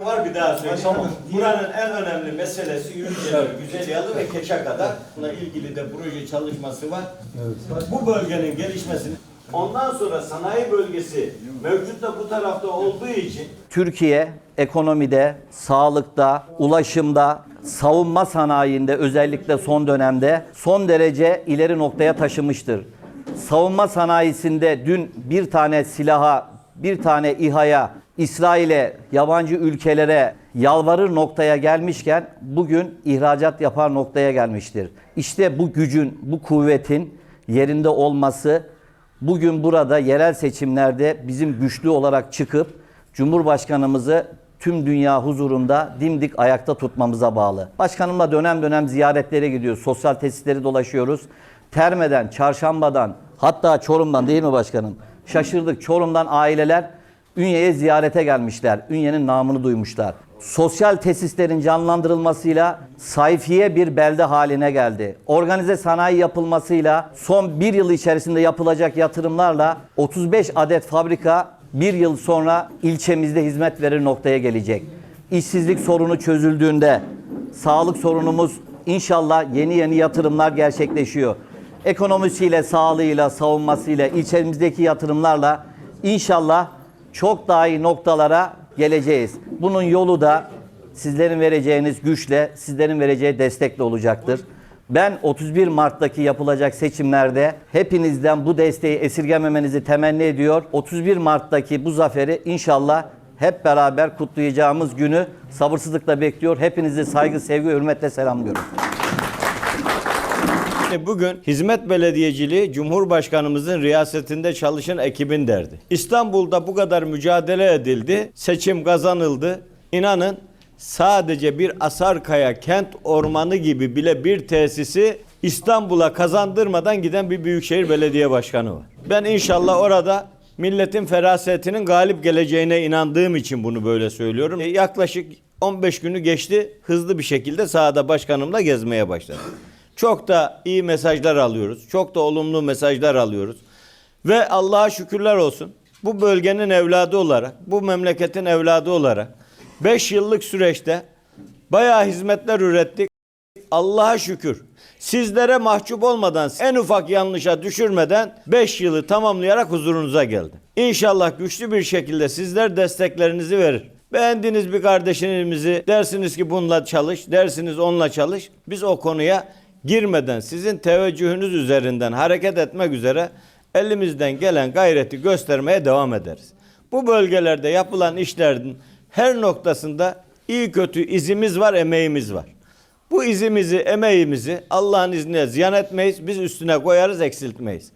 Var bir daha söyleyeyim. Buranın en önemli meselesi Yürüceler, Güzelyalı ve Keşaka'da. Bununla ilgili de proje çalışması var. Bu bölgenin gelişmesini Ondan sonra sanayi bölgesi mevcut da bu tarafta olduğu için Türkiye ekonomide, sağlıkta, ulaşımda, savunma sanayinde özellikle son dönemde son derece ileri noktaya taşımıştır. Savunma sanayisinde dün bir tane silaha, bir tane İHA'ya, İsrail'e, yabancı ülkelere yalvarır noktaya gelmişken bugün ihracat yapar noktaya gelmiştir. İşte bu gücün, bu kuvvetin yerinde olması bugün burada yerel seçimlerde bizim güçlü olarak çıkıp Cumhurbaşkanımızı tüm dünya huzurunda dimdik ayakta tutmamıza bağlı. Başkanımla dönem dönem ziyaretlere gidiyoruz. Sosyal tesisleri dolaşıyoruz. Terme'den, Çarşamba'dan, hatta Çorum'dan değil mi başkanım? Şaşırdık. Çorum'dan aileler Ünye'ye ziyarete gelmişler. Ünye'nin namını duymuşlar. Sosyal tesislerin canlandırılmasıyla sayfiye bir belde haline geldi. Organize sanayi yapılmasıyla son bir yıl içerisinde yapılacak yatırımlarla 35 adet fabrika bir yıl sonra ilçemizde hizmet verir noktaya gelecek. İşsizlik sorunu çözüldüğünde sağlık sorunumuz inşallah yeni yeni yatırımlar gerçekleşiyor. Ekonomisiyle, sağlığıyla, savunmasıyla, ilçemizdeki yatırımlarla inşallah çok daha iyi noktalara geleceğiz. Bunun yolu da sizlerin vereceğiniz güçle, sizlerin vereceği destekle olacaktır. Ben 31 Mart'taki yapılacak seçimlerde hepinizden bu desteği esirgememenizi temenni ediyor. 31 Mart'taki bu zaferi inşallah hep beraber kutlayacağımız günü sabırsızlıkla bekliyor. Hepinizi saygı, sevgi, hürmetle selamlıyorum. Yani bugün hizmet belediyeciliği Cumhurbaşkanımızın riyasetinde çalışan ekibin derdi. İstanbul'da bu kadar mücadele edildi, seçim kazanıldı. İnanın sadece bir Asarkaya kent ormanı gibi bile bir tesisi İstanbul'a kazandırmadan giden bir büyükşehir belediye başkanı var. Ben inşallah orada milletin ferasetinin galip geleceğine inandığım için bunu böyle söylüyorum. E, Yaklaşık 15 günü geçti. Hızlı bir şekilde sahada başkanımla gezmeye başladım. Çok da iyi mesajlar alıyoruz. Çok da olumlu mesajlar alıyoruz. Ve Allah'a şükürler olsun. Bu bölgenin evladı olarak, bu memleketin evladı olarak 5 yıllık süreçte bayağı hizmetler ürettik. Allah'a şükür. Sizlere mahcup olmadan, en ufak yanlışa düşürmeden 5 yılı tamamlayarak huzurunuza geldim. İnşallah güçlü bir şekilde sizler desteklerinizi verir. Beğendiğiniz bir kardeşinizi dersiniz ki bununla çalış, dersiniz onunla çalış. Biz o konuya girmeden sizin teveccühünüz üzerinden hareket etmek üzere elimizden gelen gayreti göstermeye devam ederiz. Bu bölgelerde yapılan işlerin her noktasında iyi kötü izimiz var, emeğimiz var. Bu izimizi, emeğimizi Allah'ın izniyle ziyan etmeyiz. Biz üstüne koyarız, eksiltmeyiz.